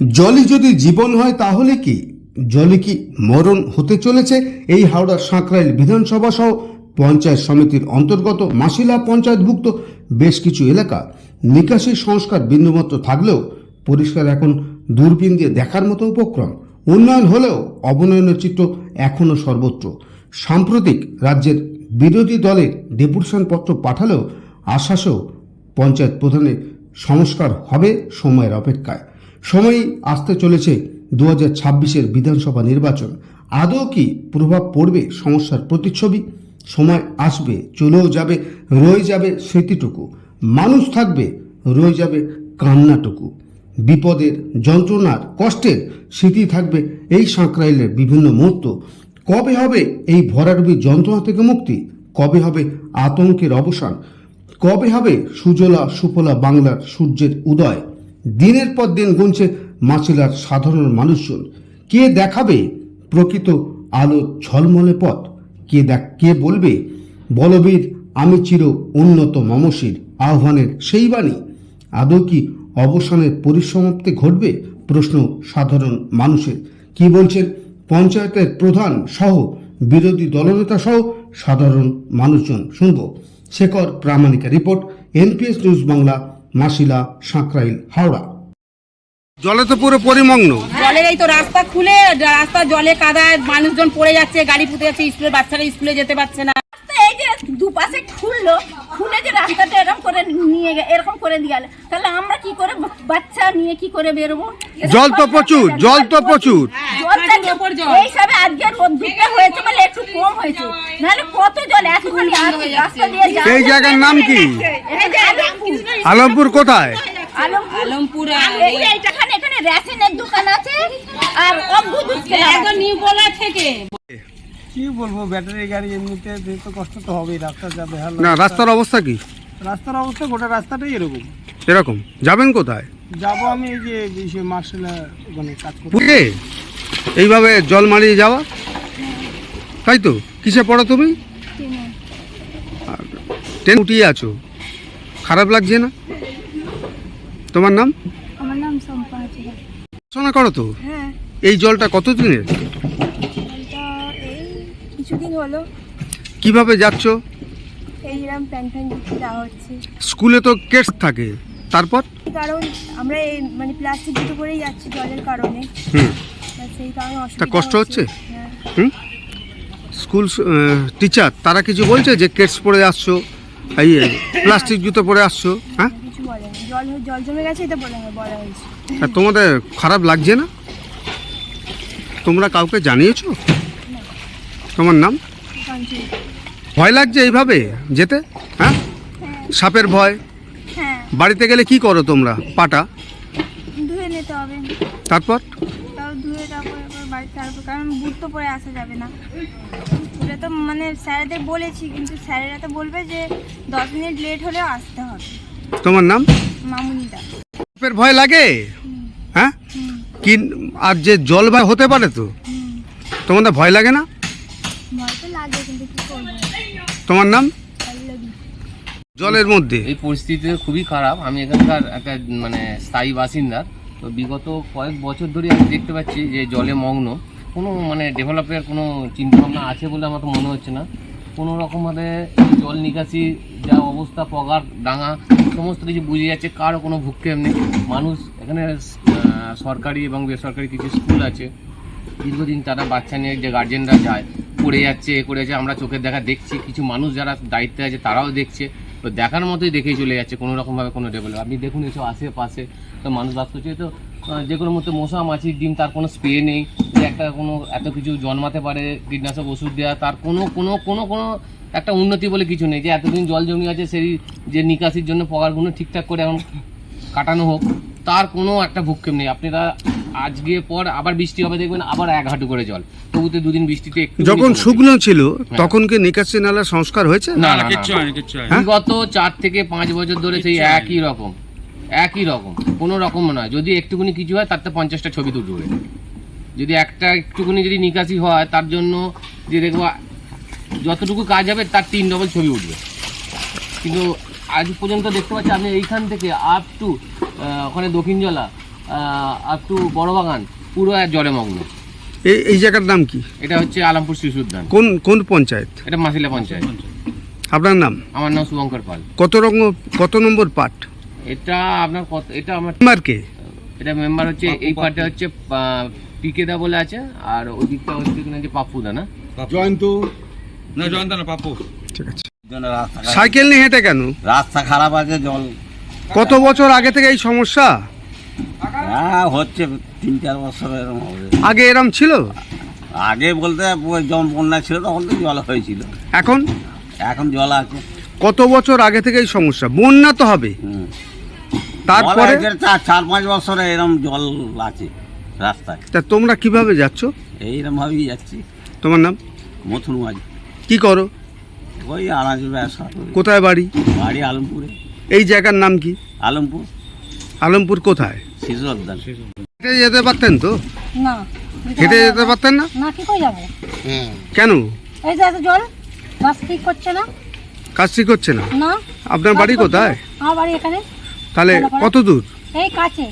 জলই যদি জীবন হয় তাহলে কি? জলে কি মরণ হতে চলেছে? এই হাওড়ার সাঁকরাইল বিধানসভা সহ পঞ্চায়েত সমিতির অন্তর্গত মাসিলা পঞ্চায়েতভুক্ত বেশ কিছু এলাকা নিকাশি সংস্কার বিন্দুমাত্র থাকলেও পরিষ্কার এখন দূরবীন দিয়ে দেখার মতো উপক্রম। উন্নয়ন হলেও অবনয়নের চিত্র এখনও সর্বত্র। সাম্প্রতিক রাজ্যের বিরোধী দলের ডেপুটেশন পত্র পাঠালেও আশ্বাসেও পঞ্চায়েত প্রধানের সংস্কার হবে সময়ের অপেক্ষায়। সময়ই আসতে চলেছে দু হাজার ছাব্বিশের বিধানসভা নির্বাচন। আদৌ কি প্রভাব পড়বে সমস্যার প্রতিচ্ছবি? সময় আসবে, চলেও যাবে, রয়ে যাবে স্মৃতিটুকু। মানুষ থাকবে, রয়ে যাবে কান্নাটুকু। বিপদের যন্ত্রণার কষ্টের স্মৃতি থাকবে এই সাঁকরাইলের বিভিন্ন মুহূর্ত। কবে হবে এই ভরাডুবি যন্ত্রণা থেকে মুক্তি? কবে হবে আতঙ্কের অবসান? কবে হবে সুজলা সুফলা বাংলার সূর্যের উদয়? দিনের পর দিন গুনছে মাছিলার সাধারণ মানুষজন। কে দেখাবে প্রকৃত আলো ঝলমলে পথ? কে দেখ, কে বলবে, বলবীর আমি চির উন্নত মমসির আহ্বানের সেই বাণী? আদৌ কি অবসানের পরিসমাপ্তি ঘটবে? প্রশ্ন সাধারণ মানুষের। কি বলছেন পঞ্চায়েতের প্রধান সহ বিরোধী দলনেতা সহ সাধারণ মানুষজন? শুনব। Shekhar প্রামাণিকের report, NPS news Bangla Masila Sankrail Howrah. জলে তো পুরো পরিমগ্ন। জলের এই তো রাস্তা খুলে রাস্তা জলে কাদায় মানুষজন পড়ে যাচ্ছে গাড়ি ফুটে যাচ্ছে স্কুলের বাচ্চারা স্কুলে যেতে পারছে না। দুপাশে খুললো খুলে যে রাস্তাটা এরকম করে নিয়ে গে- এরকম করে দিয়ে গেল। তাহলে আমরা কি করে বাচ্চা নিয়ে কি করে বেরোবো? জল তো প্রচুর জল তো প্রচুর। এই হিসাবে রোদ্দুরটা হয়েছে বলে একটু কম হয়েছে। নাহলে কত জল? এতখানি রাস্তা দিয়ে জায়গার নাম কি? আলমপুর। কোথায়? আলমপুর। এখানে রেশনের দোকান আছে। আর নিউ বলা থেকে। কি বলব ব্যাটারি গাড়ি এমনিতে তো কষ্ট তো হবেই রাস্তা যা বেহাল না রাস্তার অবস্থা কি? রাস্তার অবস্থা গোটা রাস্তাটাই এরকম। এরকম? যাবেন কোথায়? যাব আমি এই যে সে মার্শাল ওখানে কাজ করতে। এইভাবে জল মারিয়ে যাওয়া? তাই তো? কিসে পড়ো তুমি? ট্রেন উঠিয়ে আছো। খারাপ লাগছে না? তোমার নাম? আমার নাম সম্পা শোনা করো তো। হ্যাঁ। এই জলটা কত দিনের কিছুদিন হলো। কীভাবে যাচ্ছ? এইরকম প্যান ফ্যান দিতে যাওয়া হচ্ছে। স্কুলে তো কেস থাকে। তারপর? কারণ আমরা এই মানে প্লাস্টিক জুতো পরেই যাচ্ছি জলের কারণে। হুম। সেই কারণে তা অসুবিধা কষ্ট হচ্ছে। হ্যাঁ। হুম? স্কুল টিচার তারা কিছু বলছে যে কেটস পরে আসছো? এই প্লাস্টিক জুতো পরে আসছো? হ্যাঁ? কিছু বলে না। জল হয়ে- জল জমে গেছে এটা বলা হয় বলা হয়েছে। আর তোমাদের খারাপ লাগছে না? তোমরা কাউকে জানিয়েছো? তোমার নাম? ভয় লাগছে এইভাবে যেতে? হ্যাঁ? সাপের ভয়? হ্যাঁ। বাড়িতে গেলে কি করো তোমরা? পাটা? ধুয়ে নিতে হবে। তারপর? তাও ধুয়ে তারপরে বাড়িতে আসব কারণ বুট তো পরে আসা যাবে না। তো মানে স্যারেদের বলেছি কিন্তু স্যারেরা তো বলবে যে দশ মিনিট লেট হলেও আসতে হবে। তোমার নাম? সাপের ভয় লাগে? হ্যাঁ? কি আর যে জল ভয় হতে পারে তো? তোমাদের ভয় লাগে না? তোমার নাম? জলের মধ্যে? এই পরিস্থিতি খুবই খারাপ। আমি এখানকার একটা মানে স্থায়ী বাসিন্দা। তো বিগত কয়েক বছর ধরে আমি দেখতে পাচ্ছি যে জলে মগ্ন। কোনো মানে ডেভেলপের কোনো চিন্তাভাবনা আছে বলে আমার তো মনে হচ্ছে না। কোনো রকমভাবে জল নিকাশি যা অবস্থা পগার ডাঙা সমস্ত কিছু বুঝে যাচ্ছে কারও কোনো ভূক্ষেপ নেই। মানুষ এখানে সরকারি এবং বেসরকারি কিছু স্কুল আছে। দীর্ঘদিন তারা বাচ্চা নিয়ে যে গার্জেনরা যায়, পড়ে যাচ্ছে, এ করে যাচ্ছে, আমরা চোখের দেখা দেখছি, কিছু মানুষ যারা দায়িত্বে আছে তারাও দেখছে, তো দেখার মতোই দেখেই চলে যাচ্ছে, কোনো রকমভাবে কোনো ডেভেলপ আপনি দেখুন এসব আশেপাশে, তো মানুষ বাস করছে, তো যে কোনো মতো মশা মাছির ডিম, তার কোনো স্প্রে নেই, যে একটা কোনো, এত কিছু জন্মাতে পারে, কীটনাশক ওষুধ দেওয়া তার কোনো কোনো কোনো কোনো একটা উন্নতি বলে কিছু নেই, যে এতদিন জল জমি আছে, সেই যে নিকাশির জন্য পগারগুলো ঠিকঠাক করে এখন কাটানো হোক। তার কোনো একটা ভূক্ষেপ নেই। আপনারা আজকে পর আবার বৃষ্টি হবে দেখবেন আবার এক হাঁটু করে জল। তবুতে দুদিন বৃষ্টিতে একটু যখন শুকনো ছিল তখন কি নিকাশি নালার সংস্কার হয়েছে? না না বিগত চার থেকে পাঁচ বছর ধরে সেই একই রকম একই রকম কোনো রকম নয়। যদি একটুকুনি কিছু হয় তার তো পঞ্চাশটা ছবি তুলে উঠবে যদি একটা একটুকুনি যদি নিকাশি হয় তার জন্য যে দেখব যতটুকু কাজ হবে তার তিন ডবল ছবি উঠবে। কিন্তু আজ পর্যন্ত দেখতে পাচ্ছি আপনি এইখান থেকে আপ টু ওখানে দক্ষিণ জলা আপ টু বড়বাগান পুরো এক জলে মগ্ন এই এই জায়গার নাম কি? এটা হচ্ছে আলামপুর শিশু উদ্যান কোন কোন পঞ্চায়েত? এটা মাসিলা পঞ্চায়েত। আপনার নাম? আমার নাম শুভঙ্কর পাল। কত রঙ কত নম্বর পার্ট এটা আপনার কত এটা আমার মেম্বারকে এটা মেম্বার হচ্ছে এই পার্টে হচ্ছে পিকে দা বলে আছে আর ওই দিকটা হচ্ছে কিনা যে পাপ্পু দা না জয়ন্ত। না জয়ন্ত না পাপু ঠিক আছে। সাইকেল নিয়ে হেঁটে কেন? রাস্তা খারাপ আছে জল কত বছর আগে থেকে এই সমস্যা? হ্যাঁ হচ্ছে তিন চার বছর এরকম হবে। আগে এরম ছিল? আগে বলতে যখন বন্যা ছিল তখন তো জল হয়েছিল। এখন? এখন জল আছে। কত বছর আগে থেকে এই সমস্যা? বন্যা তো হবে। তারপরে? চার পাঁচ বছরে এরকম জল আছে রাস্তায়। তা তোমরা কীভাবে যাচ্ছ? এইরকম ভাবেই যাচ্ছি। তোমার নাম? মথুন মাঝি কি করো? ওই আনাজ ব্যবসা করি। কোথায় বাড়ি? বাড়ি আলমপুরে। এই জায়গার নাম কি? আলমপুর। আলমপুর কোথায়? শিশু উদ্যান হেঁটে যেতে পারতেন তো? না। হেঁটে যেতে পারতেন না? না কি করে যাব? কেন? এই যে এত জল গাছ ঠিক করছে না। কাজ ঠিক হচ্ছে না? না। আপনার বাড়ি করছে কোথায়? না। আমার বাড়ি এখানে। তাহলে কত দূর? এই কাছে।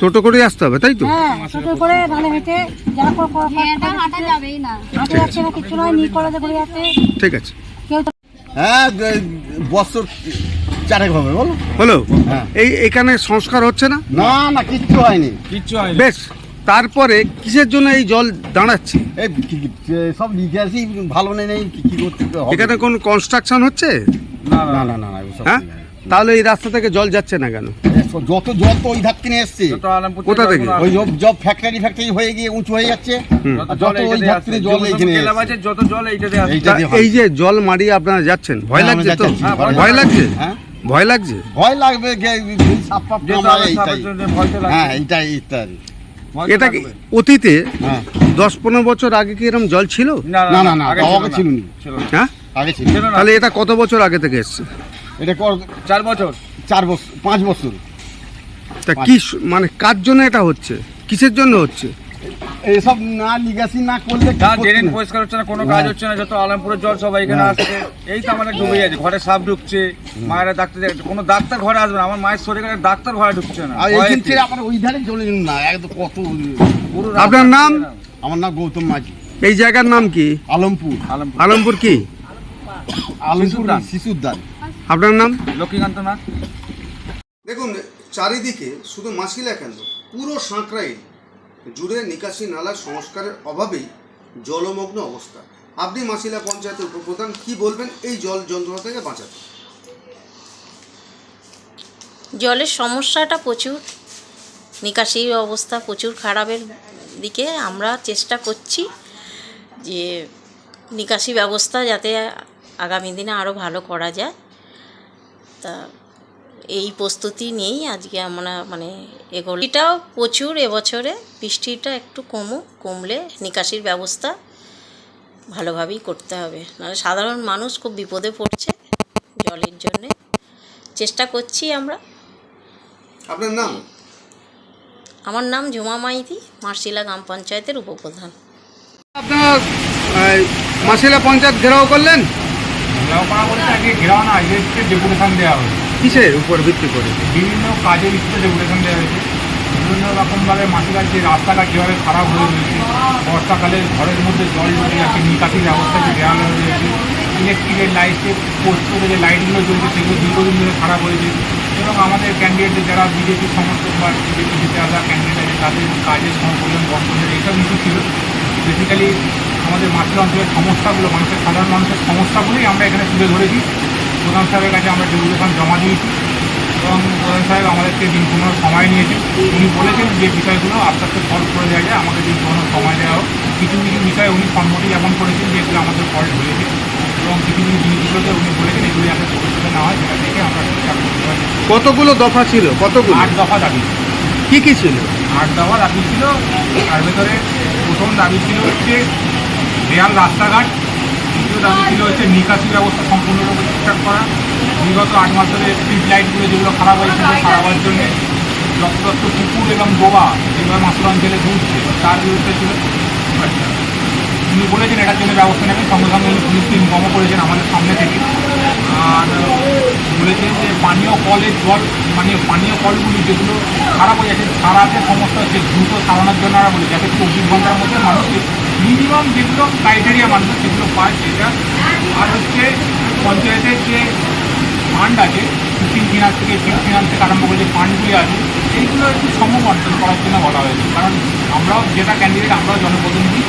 টোটো করে আসতে হবে তাই তো? হ্যাঁ ছোট করে ধানে হেঁটে যা করে হাঁটা যাবেই না। যাচ্ছে না কিছু নয় নি কলেজে করে যাচ্ছে। ঠিক আছে। হ্যাঁ বছর চারেক হবে বলো। হলো হ্যাঁ। এই এখানে সংস্কার হচ্ছে না? না না কিচ্ছু হয়নি। কিচ্ছু হয়নি। বেশ তারপরে কিসের জন্য এই জল দাঁড়াচ্ছে? এই কি- কি- সব লিখে ভালো নেই নেই কি কি করতে এখানে কোন কনস্ট্রাকশন হচ্ছে? না না না না না হ্যাঁ। তাহলে এই রাস্তা থেকে জল যাচ্ছে না কেন? যত জল তো ওই ধার কিনে এসছে। কোথা থেকে? ওই জব জব ফ্যাক্টরি ফ্যাক্টরি হয়ে গিয়ে উঁচু হয়ে যাচ্ছে যত জল ওই আসছে থেকে জল এইখানে যত জল এইটা দিয়ে এই যে জল মারিয়ে আপনারা যাচ্ছেন ভয় হ্যাঁ, লাগছে তো? হ্যাঁ, ভয় লাগছে? হ্যাঁ। ভয় লাগছে? ভয় লাগবে হ্যাঁ এইটাই ইত্যাদি এটা কি অতীতে হ্যাঁ। দশ পনেরো বছর আগে কি এরকম জল ছিল? না না না আগে ছিল না। হ্যাঁ? আগে ছিল ছিল তাহলে এটা কত বছর আগে থেকে এসছে? এটা কর চার বছর? চার বছর পাঁচ বছর। তা কি মানে কার জন্য এটা হচ্ছে? কিসের জন্য হচ্ছে? এইসব না লিগাসি না করলে ড্রেন পরিষ্কার হচ্ছে না কোনো কাজ হচ্ছে না যত আলমপুরের জল সব এখানে আসছে এই তো আমাদের ডুবে যাচ্ছে ঘরে সাপ ঢুকছে মায়েরা ডাক্তার। কোনো ডাক্তার ঘরে আসবে না আমার মায়ের শরীরে ডাক্তার ঘরে ঢুকছে না আবার ওই ধারে চলে না একদম কত আপনার নাম? আমার নাম গৌতম মাঝি। এই জায়গার নাম কি? আলমপুর। আলমপুর। আলমপুর কি? আলমপুর শিশুদ্যান। শিশুদ্যান আপনার নাম? লক্ষ্মীকান্ত নাথ দেখুন চারিদিকে শুধু মাছিলা কেন পুরো সাঁকরাইল জুড়ে নিকাশি নালার সংস্কারের অভাবেই জলমগ্ন অবস্থা। আপনি মাছিলা পঞ্চায়েতের উপপ্রধান কি বলবেন এই জল যন্ত্রণা থেকে বাঁচাতে? জলের সমস্যাটা প্রচুর নিকাশির অবস্থা প্রচুর খারাপের দিকে আমরা চেষ্টা করছি যে নিকাশি ব্যবস্থা যাতে আগামী দিনে আরও ভালো করা যায়। তা এই প্রস্তুতি নিয়েই আজকে আমরা মানে এগুলো এটাও প্রচুর এবছরে বৃষ্টিটা একটু কমুক কমলে নিকাশির ব্যবস্থা ভালোভাবেই করতে হবে। নাহলে সাধারণ মানুষ খুব বিপদে পড়ছে জলের জন্যে। চেষ্টা করছি আমরা। আপনার নাম? আমার নাম ঝুমা মাইতি মার্শিলা গ্রাম পঞ্চায়েতের উপপ্রধান। আপনার মার্শিলা পঞ্চায়েত ঘেরাও করলেন? ঘেরাও করা বলতে আগে ঘেরাও না এদেরকে ডেপুটেশন দেওয়া হয়েছে। কিসের উপর ভিত্তি করে? বিভিন্ন কাজের ভিত্তিতে ডেপুটেশন দেওয়া হয়েছে। বিভিন্ন রকমভাবে মাটির যে রাস্তাঘাট যেভাবে খারাপ হয়ে রয়েছে বর্ষাকালে ঘরের মধ্যে জল ঢুকে যাচ্ছে নিকাশি ব্যবস্থা যে দেওয়া হয়ে রয়েছে ইলেকট্রিকের লাইটে পোস্ট করে যে লাইটগুলো জ্বলছে সেগুলো দীর্ঘদিন ধরে খারাপ হয়েছে। এবং আমাদের ক্যান্ডিডেট যারা বিজেপি সমর্থক বা বিজেপি জিতে আসা ক্যান্ডিডেট আছে তাদের কাজের সংকলন বন্ধনের এইসব ইস্যু ছিল। বেসিক্যালি আমাদের মাতৃ অঞ্চলের সমস্যাগুলো মানুষের সাধারণ মানুষের সমস্যাগুলোই আমরা এখানে তুলে ধরেছি। প্রধান সাহেবের কাছে আমরা ডেপুটেশন জমা দিয়েছি এবং প্রধান সাহেব আমাদেরকে দিন পনেরো সময় নিয়েছেন। উনি বলেছেন যে বিষয়গুলো আস্তে আস্তে সলভ করে দেওয়া যায় আমাকে দিন পনেরো সময় দেওয়া হোক। কিছু কিছু বিষয়ে উনি সম্মতি জ্ঞাপন করেছেন যে এগুলো আমাদের ফল্ট হয়েছে এবং কিছু কিছু জিনিসগুলোতে উনি বলেছেন এগুলি যাতে পরিষ্কার না হয় সেটা থেকে আমরা করতে পারি কতগুলো দফা ছিল? কতগুলো? আট দফা দাবি কী কী ছিল? আট দফা দাবি ছিল তার ভেতরে প্রথম দাবি ছিল হচ্ছে দেয়াল, রাস্তাঘাট দ্বিতীয় দাবি ছিল হচ্ছে নিকাশি ব্যবস্থা সম্পূর্ণরূপে ঠিকঠাক করা। বিগত আট মাস ধরে স্ট্রিট লাইটগুলো যেগুলো খারাপ হয়েছিল সারাবার জন্য যত্রতত্র পুকুর এবং ডোবা যেগুলো মাসুর অঞ্চলে ঘুরছে তার বিরুদ্ধে ছিল তিনি বলেছেন, এটার জন্য ব্যবস্থা নেবেন। সঙ্গে সঙ্গে উনি পুলিশকে ইনফর্মও করেছেন আমাদের সামনে থেকে। আর বলেছেন যে পানীয় কলের জল মানে পানীয় কলগুলি যেগুলো খারাপ হয়ে যাচ্ছে সারাতে সমস্যা হচ্ছে, দ্রুত সারানোর জন্য আমরা বলি যাতে চব্বিশ ঘণ্টার মধ্যে মানুষকে মিনিমাম যেগুলো ক্রাইটেরিয়া মানুষ সেগুলো পায় সেটা। আর হচ্ছে পঞ্চায়েতের যে ফান্ড আছে ফিফটিন ফিনান্স থেকে ফিফ ফিনান্স থেকে আরম্ভ করে যে ফান্ডগুলি আছে এইগুলো একটু সমবন্টন করার জন্য বলা হয়েছে। কারণ আমরাও যেটা ক্যান্ডিডেট আমরাও জনপ্রতিনিধি।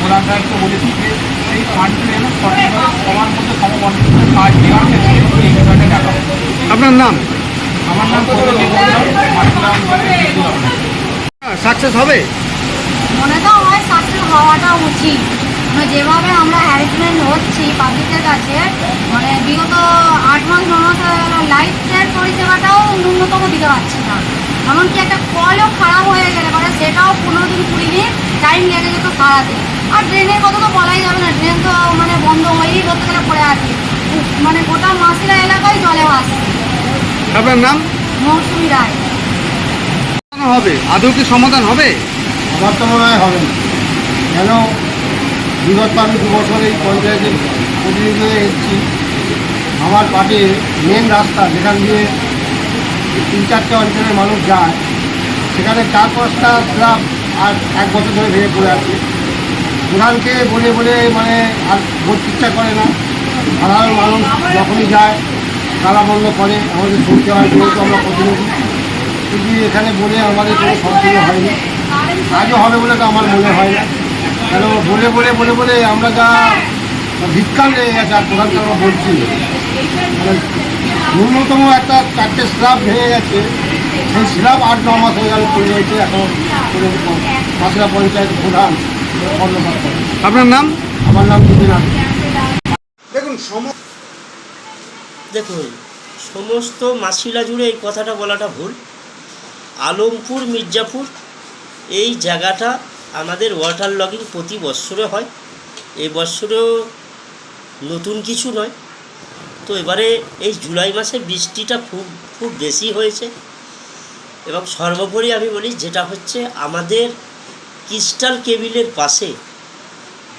প্রধান সাহেবকে বলেছি যে সেই ফান্ডগুলো যেন সঠিকভাবে সবার মধ্যে সমবন্টন করে কাজ দেওয়ার ক্ষেত্রে এই বিষয়টা দেখা হবে। আপনার নাম? আমার নাম। সাকসেস হবে? মনে তো হয় শাস্তি হওয়াটা উচিত। মানে যেভাবে আমরা হ্যারাসমেন্ট হচ্ছি পাবলিকের কাছে মানে বিগত আট মাস ন মাস লাইটের পরিষেবাটাও ন্যূনতম দিতে পারছি না। এমনকি একটা কলও খারাপ হয়ে গেলে মানে সেটাও পনেরো দিন কুড়ি দিন টাইম লেগে যেত সারাতে আর ড্রেনের কথা তো বলাই যাবে না ড্রেন তো মানে বন্ধ হয়েই করতে গেলে পড়ে আছে। মানে গোটা মাসিরা এলাকায় জলে ভাসছে। আপনার নাম? মৌসুমি রায়। হবে। আদৌ কি সমাধান হবে? আমার তো মনে হয় হবে না। কেন? বিগত আমি দু বছর এই পঞ্চায়েতের প্রতিনিধি হয়ে এসেছি। আমার পার্টি মেন রাস্তা, যেখান দিয়ে তিন চারটে অঞ্চলের মানুষ যায়, সেখানে চার পাঁচটা ক্লাব আর এক বছর ধরে ভেঙে পড়ে আছে। প্রধানকে বলে বলে মানে আর ভোট ইচ্ছা করে না। সাধারণ মানুষ যখনই যায় তালা বন্ধ করে। আমাদের শুনতে হয়, যেহেতু আমরা প্রতিনিধি। কিন্তু এখানে বলে আমাদের কোনো সম্পূর্ণ হয়নি। আজও হবে বলে তো আমার মনে হয় না। কেন বলে বলে বলে বলে আমরা যা ভিক্ষা লেগে গেছে আর প্রধানকে আমরা বলছি মানে ন্যূনতম একটা চারটে স্ল্যাব ভেঙে গেছে। সেই স্ল্যাব আট ন মাস হয়ে গেল পড়ে রয়েছে এখন মাসিরা পঞ্চায়েত প্রধান আপনার নাম? আমার নাম দেখুন সম দেখুন সমস্ত মাসিলা জুড়ে এই কথাটা বলাটা ভুল। আলমপুর মির্জাপুর এই জায়গাটা আমাদের ওয়াটার লগিং প্রতি বৎসরে হয়। এই বৎসরেও নতুন কিছু নয়। তো এবারে এই জুলাই মাসে বৃষ্টিটা খুব খুব বেশি হয়েছে। এবং সর্বোপরি আমি বলি যেটা হচ্ছে আমাদের ক্রিস্টাল কেবিলের পাশে,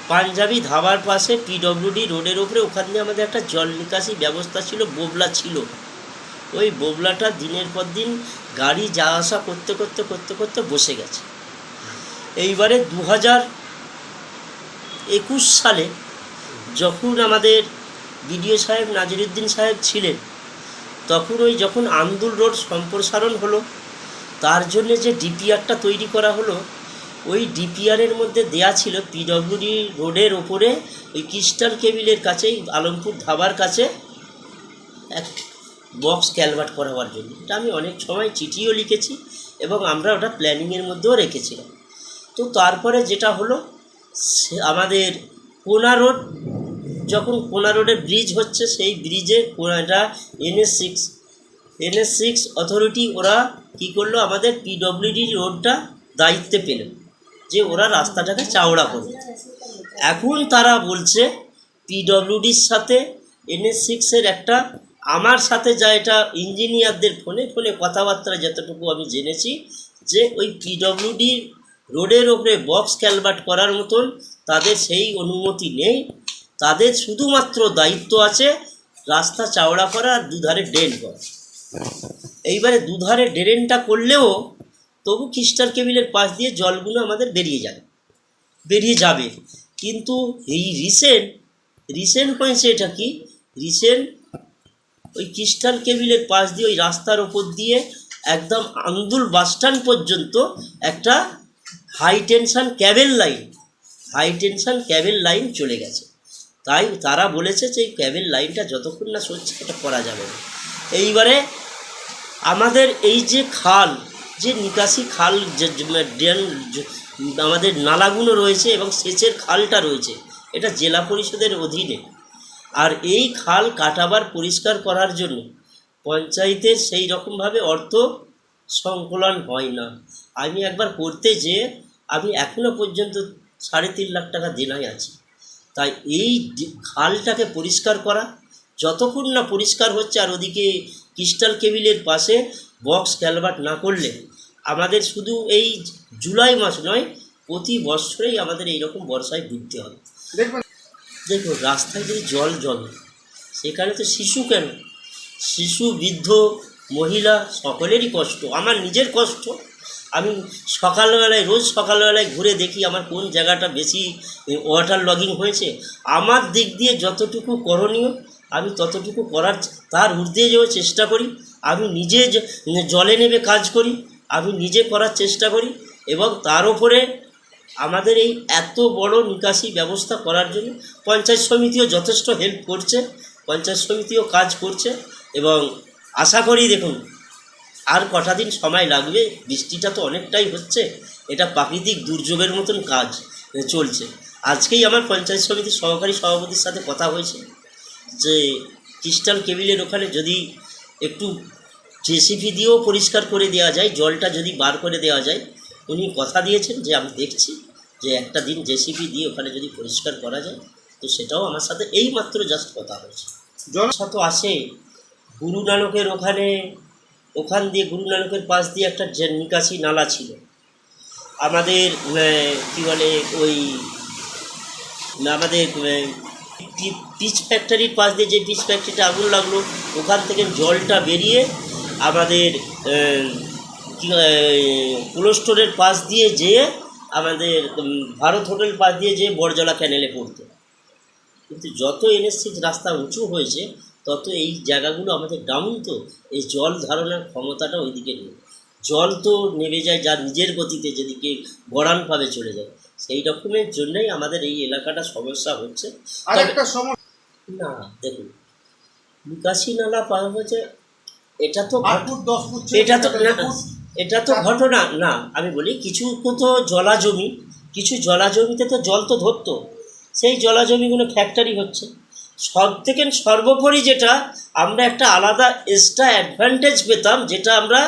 পাঞ্জাবি ধাবার পাশে পিডব্লিউডি রোডের ওপরে ওখান দিয়ে আমাদের একটা জল নিকাশি ব্যবস্থা ছিল, বোবলা ছিল। ওই বোবলাটা দিনের পর দিন গাড়ি যাওয়া আসা করতে করতে করতে করতে বসে গেছে। এইবারে দু হাজার একুশ সালে যখন আমাদের বিডিও সাহেব নাজিরুদ্দিন সাহেব ছিলেন, তখন ওই যখন আন্দুল রোড সম্প্রসারণ হলো, তার জন্য যে ডিপিআরটা তৈরি করা হলো, ওই ডিপিআরের মধ্যে দেয়া ছিল পিডব্লিউডি রোডের ওপরে ওই ক্রিস্টাল কেবিলের কাছেই আলমপুর ধাবার কাছে এক বক্স ক্যালভার্ট করাবার জন্য। এটা আমি অনেক সময় চিঠিও লিখেছি এবং আমরা ওটা প্ল্যানিংয়ের মধ্যেও রেখেছিলাম। তো তারপরে যেটা হলো আমাদের কোনা রোড, যখন কোনা রোডে ব্রিজ হচ্ছে, সেই ব্রিজে এটা NS six NS six authority ওরা কী করল, আমাদের পিডব্লিউডি রোডটা দায়িত্বে পেল যে ওরা রাস্তাটাকে চাওড়া করবে। এখন তারা বলছে পিডব্লিউডির সাথে এনএস সিক্সের একটা, আমার সাথে যা এটা ইঞ্জিনিয়ারদের ফোনে ফোনে কথাবার্তা যতটুকু আমি জেনেছি, যে ওই পিডব্লিউডি রোডের ওপরে বক্স ক্যালভার্ট করার মতন তাদের সেই অনুমতি নেই। তাদের শুধুমাত্র দায়িত্ব আছে রাস্তা চাওড়া করা আর দুধারে ড্রেন করা। এইবারে দুধারে ড্রেনটা করলেও তবু ক্রিস্টাল কেবিলের পাশ দিয়ে জলগুলো আমাদের বেরিয়ে যাবে বেরিয়ে যাবে। কিন্তু এই রিসেন্ট রিসেন্ট হয়েছে এটা কি? রিসেন্ট ওই ক্রিস্টাল কেবিলের পাশ দিয়ে ওই রাস্তার ওপর দিয়ে একদম আন্দুল বাসস্ট্যান্ড পর্যন্ত একটা high tension cable line high tension cable line চলে গেছে। তাই তারা বলেছে যে এই ক্যাবেল লাইনটা যতক্ষণ না সরছে এটা করা যাবে না। এইবারে আমাদের এই যে খাল, যে নিকাশি খাল যে ড্রেন আমাদের নালাগুলো রয়েছে এবং সেচের খালটা রয়েছে, এটা জেলা পরিষদের অধীনে। আর এই খাল কাটাবার পরিষ্কার করার জন্য পঞ্চায়েতের সেই রকমভাবে অর্থ সংকলন হয় না। আমি একবার করতে যেয়ে আমি এখনও পর্যন্ত সাড়ে তিন লাখ টাকা দেনায় আছি। তাই এই খালটাকে পরিষ্কার করা যতক্ষণ না পরিষ্কার হচ্ছে আর ওদিকে ক্রিস্টাল কেবিলের পাশে বক্স ক্যালভার্ট না করলে আমাদের শুধু এই জুলাই মাস নয় প্রতি বছরেই আমাদের এইরকম বর্ষায় ভুগতে হবে দেখুন রাস্তায় যদি জল জমে সেখানে তো শিশু কেন? শিশু বৃদ্ধ মহিলা সকলেরই কষ্ট, আমার নিজের কষ্ট। আমি সকালবেলায়, রোজ সকালবেলায় ঘুরে দেখি আমার কোন জায়গাটা বেশি ওয়াটার লগিং হয়েছে। আমার দিক দিয়ে যতটুকু করণীয়, আমি ততটুকু করার তার ঊর্ধ্বে যাওয়ার চেষ্টা করি। আমি নিজে জলে নেমে কাজ করি, আমি নিজে করার চেষ্টা করি এবং তার উপরে আমাদের এই এত বড় নিকাশি ব্যবস্থা করার জন্য পঞ্চায়েত সমিতিও যথেষ্ট হেল্প করছে, পঞ্চায়েত সমিতিও কাজ করছে এবং আশা করি দেখুন, আর কটা দিন সময় লাগবে, বৃষ্টিটা তো অনেকটাই হচ্ছে, এটা প্রাকৃতিক দুর্যোগের মতন কাজ চলছে। আজকেই আমার পঞ্চায়েত সমিতির সহকারী সভাপতির সাথে কথা হয়েছে, যে ক্রিস্টাল কেবিলের ওখানে যদি একটু জেসিপি দিয়েও পরিষ্কার করে দেওয়া যায়, জলটা যদি বার করে দেওয়া যায়, উনি কথা দিয়েছেন যে আমি দেখছি যে একটা দিন জেসিপি দিয়ে ওখানে যদি পরিষ্কার করা যায়, তো সেটাও আমার সাথে এই মাত্র জাস্ট কথা হয়েছে। জলসা তো আসে গুরু নানকের ওখানে, ওখান দিয়ে গুরু নানকের পাশ দিয়ে একটা নিকাশি নালা ছিল। আমাদের কী বলে, ওই, আমাদের পিচ ফ্যাক্টরির পাশ দিয়ে যে পিচ ফ্যাক্টরিটা আগুন লাগল, ওখান থেকে জলটা বেরিয়ে আমাদের কোল্ড স্টোরের পাশ দিয়ে যেয়ে আমাদের ভারত হোটেল পাশ দিয়ে যেয়ে বড়জলা ক্যানেলে পড়তো। কিন্তু যত এনএসসি রাস্তা উঁচু হয়েছে তত এই জায়গাগুলো আমাদের ডাউন তো এই জল ধারণার ক্ষমতাটা ওইদিকে নেই। জল তো নেমে যায় যার নিজের গতিতে যেদিকে গড়ানভাবে চলে যায়। সেই রকমের জন্যই আমাদের এই এলাকাটা সমস্যা হচ্ছে। না দেখুন নিকাশি নালা পাওয়া হচ্ছে এটা তো এটা তো না এটা তো ঘটনা না আমি বলি কিছু তো জলা জমি কিছু জলা জমিতে তো জল তো ধরতো। সেই জলা জমিগুলো ফ্যাক্টরি হচ্ছে। সব থেকে সর্বোপরি যেটা আমরা একটা আলাদা এক্সট্রা অ্যাডভান্টেজ পেতাম, যেটা আমরা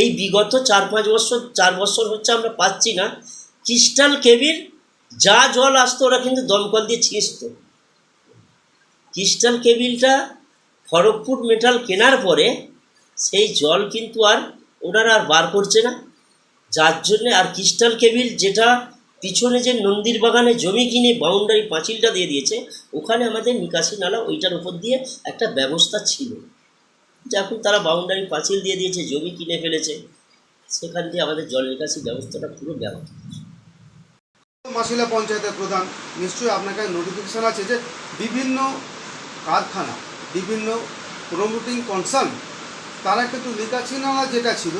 এই বিগত চার পাঁচ বছর, চার বছর হচ্ছে আমরা পাচ্ছি না। ক্রিস্টাল কেবির যা জল আসতো ওরা কিন্তু দমকল দিয়ে ছিঁচত ক্রিস্টাল কেবিলটা খড়গপুর মেটাল কেনার পরে সেই জল কিন্তু আর ওনারা আর বার করছে না। যার জন্যে আর ক্রিস্টাল কেবিল যেটা পিছনে যে নন্দীর বাগানে জমি কিনে বাউন্ডারি পাঁচিলটা দিয়ে দিয়েছে, ওখানে আমাদের নিকাশি নালা ওইটার উপর দিয়ে একটা ব্যবস্থা ছিল। যখন তারা বাউন্ডারি পাঁচিল দিয়ে দিয়েছে, জমি কিনে ফেলেছে, সেখান দিয়ে আমাদের জল নিকাশি ব্যবস্থাটা পুরো ব্যাহত মাসিলা পঞ্চায়েতের প্রধান, নিশ্চয়ই আপনার কাছে নোটিফিকেশন আছে যে বিভিন্ন কারখানা, বিভিন্ন প্রমোটিং কনসার্ন তারা কিন্তু নিকাশি নালা যেটা ছিল,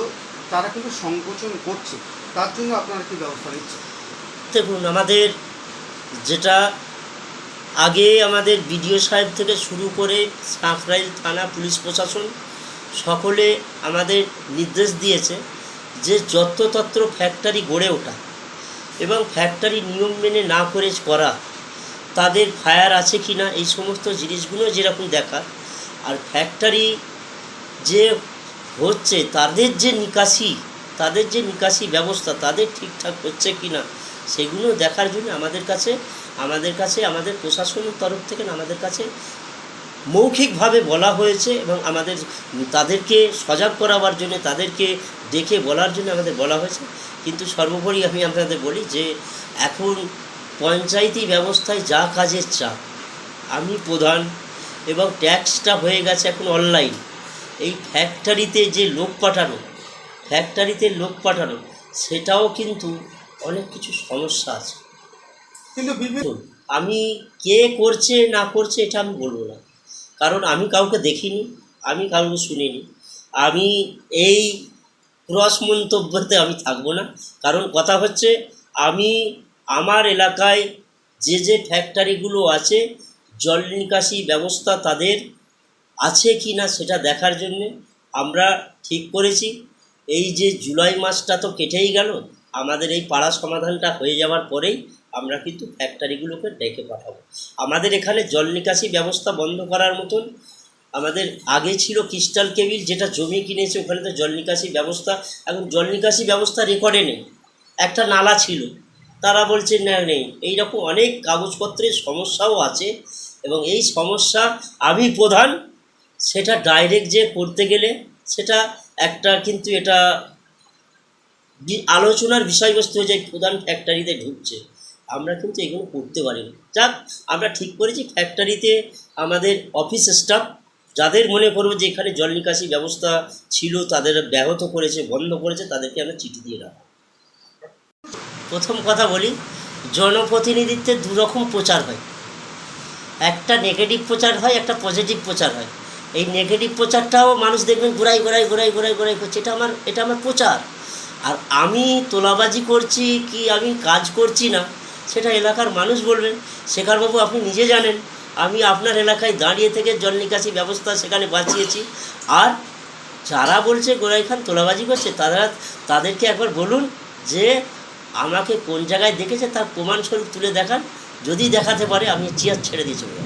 তারা কিন্তু সংকোচন করছে। তার জন্য আপনারা কি ব্যবস্থা নিচ্ছেন? দেখুন আমাদের যেটা আগে আমাদের বিডিও সাহেব থেকে শুরু করে সাঁকরাইল থানা, পুলিশ প্রশাসন সকলে আমাদের নির্দেশ দিয়েছে যে যত্রতত্র ফ্যাক্টরি গড়ে ওঠা এবং ফ্যাক্টরি নিয়ম মেনে না করে করা, তাদের ফায়ার আছে কি না, এই সমস্ত জিনিসগুলো যেরকম দেখা আর ফ্যাক্টরি যে হচ্ছে, তাদের যে নিকাশি, তাদের যে নিকাশি ব্যবস্থা, তাদের ঠিকঠাক হচ্ছে কি না সেগুলো দেখার জন্য আমাদের কাছে আমাদের কাছে, আমাদের প্রশাসনের তরফ থেকে আমাদের কাছে মৌখিকভাবে বলা হয়েছে এবং আমাদের, তাদেরকে সজাগ করাবার জন্য, তাদেরকে ডেকে বলার জন্য আমাদের বলা হয়েছে। কিন্তু সর্বোপরি আমি আপনাদের বলি যে, এখন পঞ্চায়েতি ব্যবস্থায় যা কাজের চাপ, আমি প্রধান এবং ট্যাক্সটা হয়ে গেছে এখন অনলাইন। এই ফ্যাক্টরিতে যে লোক পাঠানো ফ্যাক্টরিতে লোক পাঠানো, সেটাও কিন্তু অনেক কিছু সমস্যা আছে। কিন্তু বিভিন্ন আমি কে করছে না করছে এটা আমি বলব না। কারণ আমি কাউকে দেখিনি আমি কাউকে শুনিনি। আমি এই ক্রস মন্তব্যতে আমি থাকব না। কারণ কথা হচ্ছে আমি আমার এলাকায় যে যে ফ্যাক্টরিগুলো আছে জল নিকাশি ব্যবস্থা তাদের আছে কি না সেটা দেখার জন্যে আমরা ঠিক করেছি। এই যে জুলাই মাসটা তো কেটেই গেল আমাদের এই পাড়া সমাধানটা হয়ে যাওয়ার পরেই আমরা কিন্তু ফ্যাক্টরিগুলোকে ডেকে পাঠাবো। আমাদের এখানে জল নিকাশি ব্যবস্থা বন্ধ করার মতন আমাদের আগে ছিল ক্রিস্টাল কেবিল, যেটা জমি কিনেছে, ওখানে তো জল নিকাশি ব্যবস্থা, এখন জল নিকাশি ব্যবস্থা রেকর্ডে নেই। একটা নালা ছিল, তারা বলছে, না, নেই। এইরকম অনেক কাগজপত্রের সমস্যাও আছে এবং এই সমস্যা আমি প্রধান সেটা ডাইরেক্ট যে করতে গেলে, সেটা একটা কিন্তু এটা আলোচনার বিষয়বস্তু যায় প্রধান ফ্যাক্টরিতে ঢুকছে, আমরা কিন্তু এগুলো করতে পারি না যাক, আমরা ঠিক করেছি ফ্যাক্টরিতে আমাদের অফিস স্টাফ যাদের মনে করব যে এখানে জল নিকাশি ব্যবস্থা ছিল, তাদের ব্যাহত করেছে, বন্ধ করেছে, তাদেরকে আমরা চিঠি দিয়ে রাখা প্রথম কথা বলি জনপ্রতিনিধিত্বের দুরকম প্রচার হয়। একটা নেগেটিভ প্রচার হয়, একটা পজিটিভ প্রচার হয়। এই নেগেটিভ প্রচারটাও মানুষ দেখবেন ঘুরাই ঘুরাই ঘুরাই ঘুরাই ঘুরাই করছে। এটা আমার এটা আমার প্রচার। আর আমি তোলাবাজি করছি কি আমি কাজ করছি না, সেটা এলাকার মানুষ বলবেন। শেখরবাবু, আপনি নিজে জানেন, আমি আপনার এলাকায় দাঁড়িয়ে থেকে জল নিকাশি ব্যবস্থা সেখানে বাঁচিয়েছি। আর যারা বলছে গোড়াই খান তোলাবাজি করছে, তারা তাদেরকে একবার বলুন যে আমাকে কোন জায়গায় দেখেছে, তার প্রমাণস্বরূপ তুলে দেখান। যদি দেখাতে পারে, আমি চেয়ার ছেড়ে দিয়ে চলে